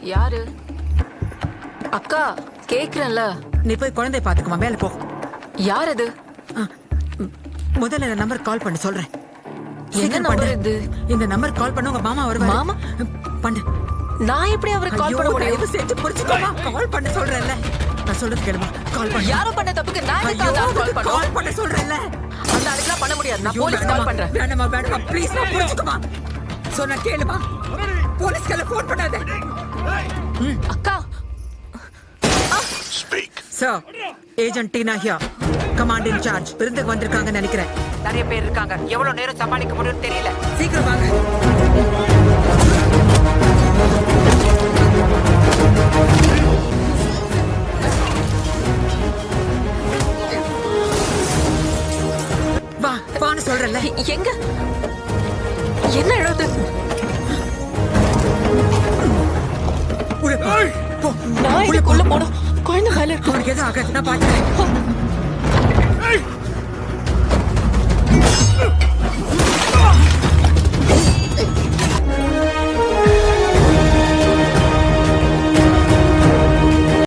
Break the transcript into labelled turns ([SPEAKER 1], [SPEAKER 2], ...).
[SPEAKER 1] யாரு? அக்கா கேக்குறேன்ல.
[SPEAKER 2] நீ போய் குழந்தைய பாத்துக்குமா மேல போ.
[SPEAKER 1] யார் அது
[SPEAKER 2] ஆ, ம், முதல்ல இந்த நம்பர் கால் பண்ண சொல்றேன்.
[SPEAKER 1] என்ன
[SPEAKER 2] சீக்கிரம்
[SPEAKER 1] number
[SPEAKER 2] பண்ணு.
[SPEAKER 1] இது?
[SPEAKER 2] இந்த நம்பர் கால் பண்ண உங்க மாமா வருவாரு.
[SPEAKER 1] மாமா?
[SPEAKER 2] பண்ணு.
[SPEAKER 1] நான் எப்படி அவருக்கு கால்
[SPEAKER 2] ஐயோ,
[SPEAKER 1] பண்ண முடியும்?
[SPEAKER 2] தயவு செஞ்சு புடிச்சுக்கோமா கால் பண்ண சொல்றேன்ல. நான் சொல்றது கேளுமா? கால் பண்ணு.
[SPEAKER 1] யாரோ பண்ண தப்புக்கு நான்
[SPEAKER 2] ஐயோ,
[SPEAKER 1] கால் பண்ணும்?
[SPEAKER 2] கால் பண்ண சொல்றேன்ல.
[SPEAKER 1] அந்த ஆளுக்குலாம் பண்ண முடியாது. நான்
[SPEAKER 2] ஐயோ,
[SPEAKER 1] போலீஸ் கால் பண்றேன்.
[SPEAKER 2] வேணாம்மா வேணாம்மா. ப்ளீஸ் புரிஞ்சுக்கோமா. சொன்னா கேளுமா. போலீஸ்க்கு ஃபோன் பண்ணாத.
[SPEAKER 1] அக்கா.
[SPEAKER 2] Sir agent Tina here command in charge விருந்துக்கு வந்திருக்காங்கன்னு நினைக்கிறேன். நிறைய பேர் இருக்காங்க. எவ்வளவு நேரம் சமாளிக்க முடியும்னு தெரியல. சீக்கிரம் வாங்க. வா வான்னு சொல்றேன்ல.
[SPEAKER 1] எங்க? என்ன இடம்
[SPEAKER 2] போ
[SPEAKER 1] நான் இதுக்குள்ள போனோம் குழந்தை மேல இருக்கு.
[SPEAKER 2] அவனுக்கு எதுவும் ஆகாது நான் பாத்துக்கிறேன்